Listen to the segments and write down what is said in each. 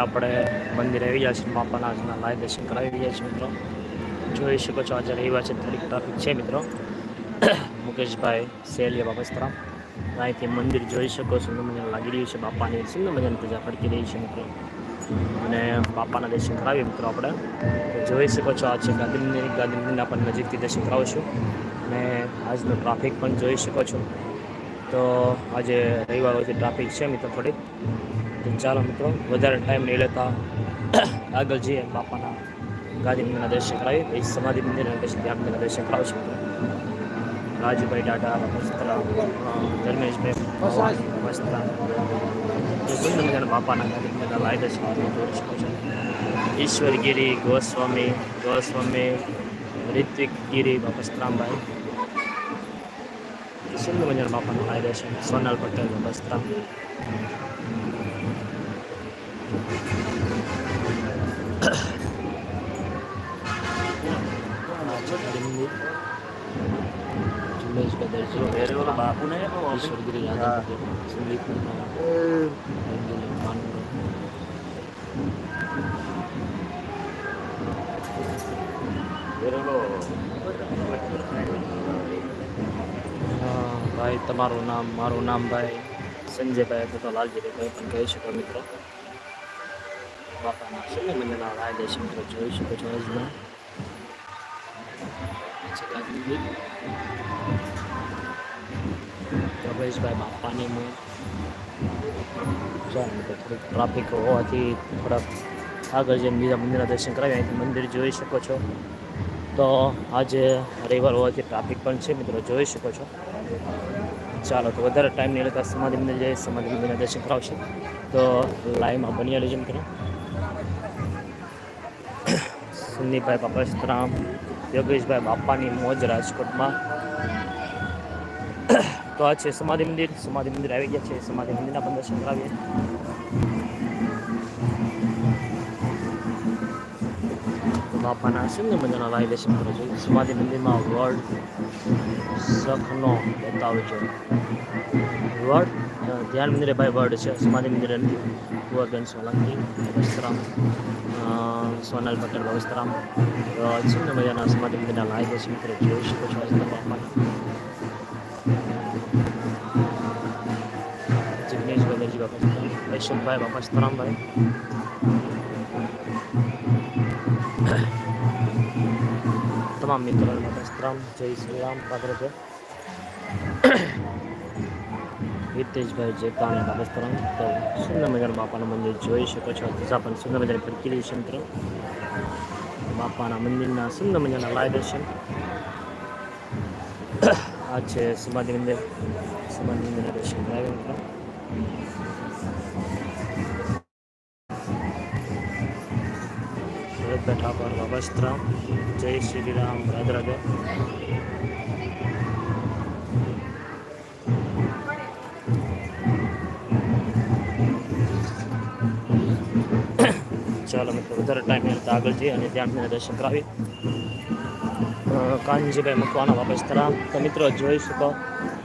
આપણે મંદિરે આવી ગયા છીએ બાપાના આજના લાય દર્શન કરાવી રહ્યા છીએ મિત્રો. જોઈ શકો છો આજે રવિવાર છે થોડીક ટ્રાફિક છે મિત્રો. મુકેશભાઈ સેલિયા બાબસ્ત્રા અહીંથી મંદિર જોઈ શકો સુંદર મજાનું લાગી રહ્યું છે, બાપાની સુંદર મજાની પૂજા ફરકી રહી છે મિત્રો. અને બાપાના દર્શન કરાવીએ મિત્રો આપણે. જોઈ શકો છો આ છે ગાંધી મંદિર ગાંધી મંદિરના પણ નજીકથી દર્શન કરાવશું. અને આજનો ટ્રાફિક પણ જોઈ શકો છો. તો આજે રવિવાર હોય ટ્રાફિક છે મિત્રો થોડીક. તો ચાલો મિત્રો, વધારે ટાઈમ નહીં લેતા. આગળ જઈએ બાપાના ગાંધી મંદિરના દર્શન કરાવી પછી સમાધિ મંદિરના દર્શન ત્યાં દર્શન કરાવશું. રાજુભાઈ ટાટા વસ્ત્રા ધર્મેશભાઈ વસ્ત્રા તો સુંદર મજાના બાપાના ગાંધી મંદિરના લાય દર્શન જોઈ શકો ગોસ્વામી ગોસ્વામી રિત્વિક ગીરી વસ્ત્રામભાઈ સુંદર મજાના બાપાના લાય દર્શન સોનલ પટેલ વસ્ત્રામ બાપુને ઈશ્વરગીરી યાદવ સંદીપ ભાઈ, તમારું નામ, મારું નામ ભાઈ સંજયભાઈ અથવા લાલજીભાઈ કોઈ પણ કહી શકો મિત્રો. બાપાના શૂન્ય મંદિરના વાયદે છે મિત્રો, જોઈ શકો છો આજના. રમેશભાઈ બાપાની મેં. ટ્રાફિક હોવાથી થોડાક આગળ જેમ બીજા મંદિરના દર્શન કરાવી અહીંથી મંદિર જોઈ શકો છો. તો આજે રવિવાર હોવાથી ટ્રાફિક પણ છે, મિત્રો. જોઈ શકો છો. ચાલો, તો વધારે ટાઈમ નહીં લેતા. સમાધિ મંદિર જઈએ, સમાધિ મંદિરના દર્શન કરાવશે. તો લાઈવમાં બની લેજો મિત્રો. સુનિભાઈ બાપસ્તરામ યોગેશભાઈ બાપાની મોજ રાજકોટમાં. તો આ છે સમાધિ મંદિર. સમાધિ મંદિર આવી ગયા છે. સમાધિ મંદિરના પણ દર્શન કરાવીએ. બાપાના સુંદર મજાના લાવી દર્શન કરો છો સમાધિ મંદિરમાં વર્ડ સખનો બતાવે છે. વર્ડ ધ્યાન મંદિરે ભાઈ વર્ડ છે. સમાધિ મંદિરે કુવાબેન સોલંકી, વસ્ત્રામ સોનલ, પટેલ, વસ્ત્રામ. સુંદર મજાના સમાધિ મંદિરના લાવી દર્શન કરો જોઈ શકો છો બાપાના? જિગ્નેશ બેનર્જી બાપા સીતારામભાઈ તમામ મિત્રો બાપા સીતારામ જય શ્રી રામ પાત્ર છે હિતેશભાઈ જે કારણે બાપા સીતારામ તો સુંદર મજાના બાપાનું મંદિર જોઈ શકો છો દિશા પણ સુંદર મજાની પ્રક્રિયા છે મિત્રો બાપાના મંદિરના સુંદર મજાના લાય દર્શન આ છે સમાધિ મંદિર. સમાધિ મંદિરના દર્શન કરાવ્યા મિત્રો. ભરતભાઈ ઠાકોર વસ્ત્રામ જય શ્રી રામ, રાધે રાધે. ચાલો મિત્રો, વધારે ટાઈમ મળતા આગળ જઈએ અને ત્યાં દર્શન કરાવી કાનજીભાઈ મકવાના વાપસ તરા તો મિત્રો, જોઈ શકો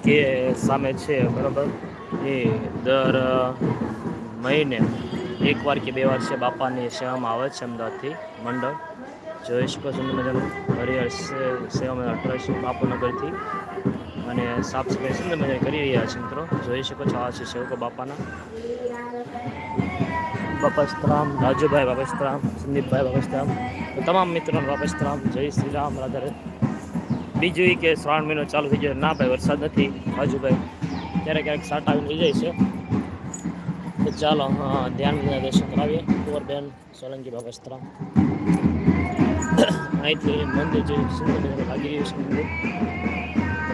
કે સામે છે, બરાબર? એ દર મહિને એક વાર કે બે વાર છે બાપાની સેવામાં આવે છે અમદાવાદથી મંડળ. જોઈ શકો છો મજાનું હરિહર સેવામાં બાપુનગરથી. અને સાફ સફાઈ સુંદર મજા કરી રહ્યા છે મિત્રો. જોઈ શકો છો આ છે સેવકો બાપાના. બાપસ્તરામ રાજુભાઈ બાપસ્તરામ સંદીપભાઈ બાપસ્તરામ તમામ મિત્રોને બાપસ્તરામ જય શ્રી રામ રાધારે બીજું કે શ્રાવણ મહિનો ચાલુ થઈ ગયો. ના ભાઈ, વરસાદ નથી. રાજુભાઈ ક્યારેક ક્યારેક સાટ આવીને લઈ જાય છે. તો ચાલો ધ્યાન દર્શન કરાવીએ. કુંવરબેન, સોલંકી બાપસ્તરામ અહીંથી મંદિર જે સુંદર મજાનું લાગી રહ્યું છે મંદિર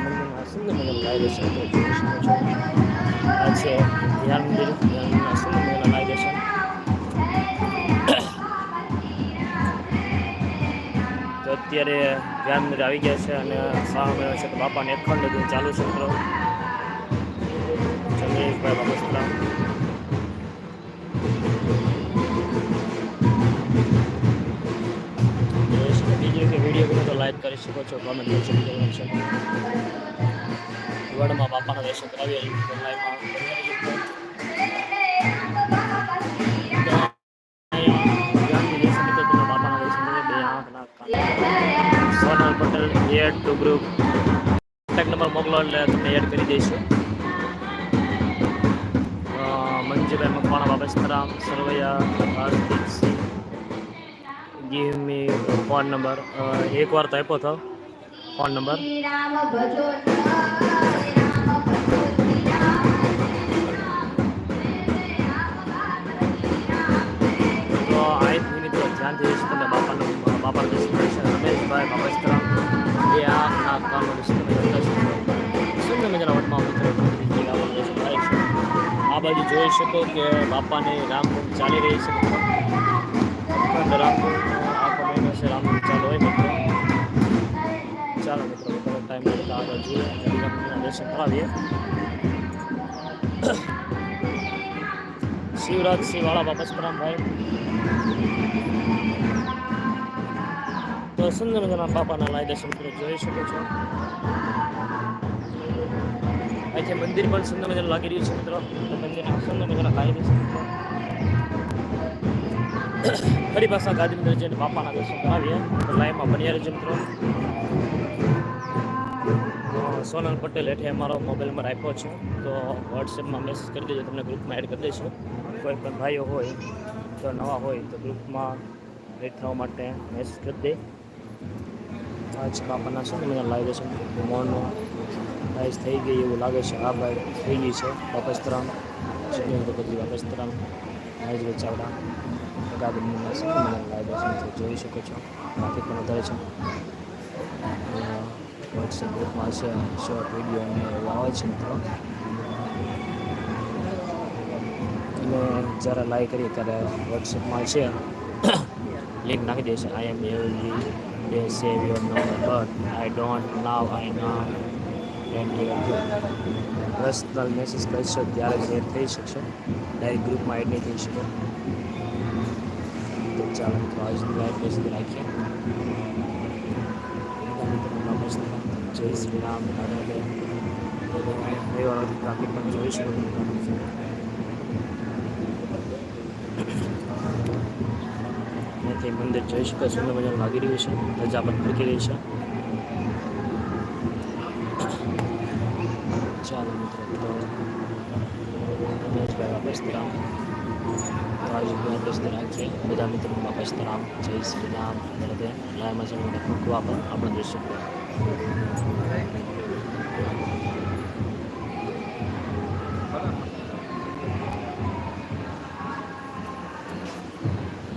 મંદિરમાં સુંદર મજાનું લાગી દર્શન જોઈ શકો છો. આ છે ધ્યાન મંદિર. ધ્યાનના સુંદર મજાના લાગી દર્શન તો અત્યારે ધ્યાન મંદિર આવી ગયા છે અને સાહ મહિનો છે. તો બાપાને અખંડ ચાલુ છે. મિત્રો જયેશભાઈ વાગસ્લા બીજી કે વીડિયો ગમે તો લાઈક કરી શકો છો કોમેન્ટ કરી શકો છો વડમાં બાપાના દર્શન કરાવી Sonal Patel add to group contact number મોકલો એટલે તમને એડ કરી દઈશું. Manjubhai Makwana બાબસ્તરામ Sarvaiya Hardiksinh give me phone number એકવાર તો આપ્યો હતો ફોન નંબર તો અહીંથી મિત્રો ધ્યાનથી જોઈશું તમે બાપાનું બાપા રમેશભાઈ બાબસ્તરામ જોઈ શકો કે બાપાની રામધૂન ચાલી રહી છે મિત્રો. રામધૂન આખો છે રામધૂન ચાલુ હોય મિત્રો. ચાલો મિત્રો થોડો ટાઈમ મળે આગળ જોઈએ. દર્શન કરાવીએ. શિવરાજસિંહ વાળા બાપા ભાઈ. તો સુંદર મજાના બાપાના લાય દર્શન જોઈ શકો છો. અહીંથી મંદિર પણ સુંદર મજાનું લાગી રહ્યું છે મિત્રો. મંદિર સુંદર મજાના લાગી રહ્યું છે ફરી પાછા ગાંધીનગર જઈને બાપાના દર્શન કરાવીએ. તો લાઈવમાં બન્યા રહેજો મિત્રો. સોનલ પટેલ હેઠે અમારો મોબાઈલ નંબર આપ્યો છે. તો વોટ્સએપમાં મેસેજ કરી દેજો, તમને ગ્રુપમાં એડ કરી દઈશું. કોઈ પણ ભાઈઓ હોય તો નવા હોય, તો ગ્રુપમાં એડ થવા માટે મેસેજ કરી દે. આજ બાપાના શું મને લાવી દેશે મોરનું રાઈસ થઈ ગઈ એવું લાગે છે, હા ભાઈ, થઈ ગઈ છે, વાપસ સુનિલ ભગતજી બાપસ્તરામ વાપસ ચાવડા ગાંધીનગરના શું મને લાવી દેશે જોઈ શકો છો. ટ્રાફિક પણ વધારે છે. વોટ્સએપ ગ્રુપમાં છે શોર્ટ વીડિયો અને એવું આવે છે મિત્રો. અને જ્યારે લાઈક કરીએ, ત્યારે વોટ્સએપમાં છે. લિંક નાખી દેશે I am every day save your number but I don't know I ના એન્ડ પર્સનલ મેસેજ કરશો ત્યારે જ એડ થઈ શકશે. ડાયરેક્ટ ગ્રુપમાં એડ નહીં થઈ શકે. તો ચાલો મિત્રો આજની લાઈફ બસ રાખીએ. બધા મિત્રોનો નમસ્તે જય શ્રી રામ રાધે રવિવાર ટ્રાફિક પણ જોઈ શકો છો. ટ્રાફિક છે અહીંથી મંદિર જોઈ શકો સુંદર મજાનું લાગી રહ્યું છે. ધજા પણ ફરકી રહી છે. ચાલો મિત્રો, તો રમેશભાઈ બાપસ્તરામ તો આજે બાપસ્ત રાખીએ બધા મિત્રો બાપસ્તરામ જય શ્રી રામ. હૃદય લાયમાં છે મૂકવા પણ આપણે જોઈ શકીએ.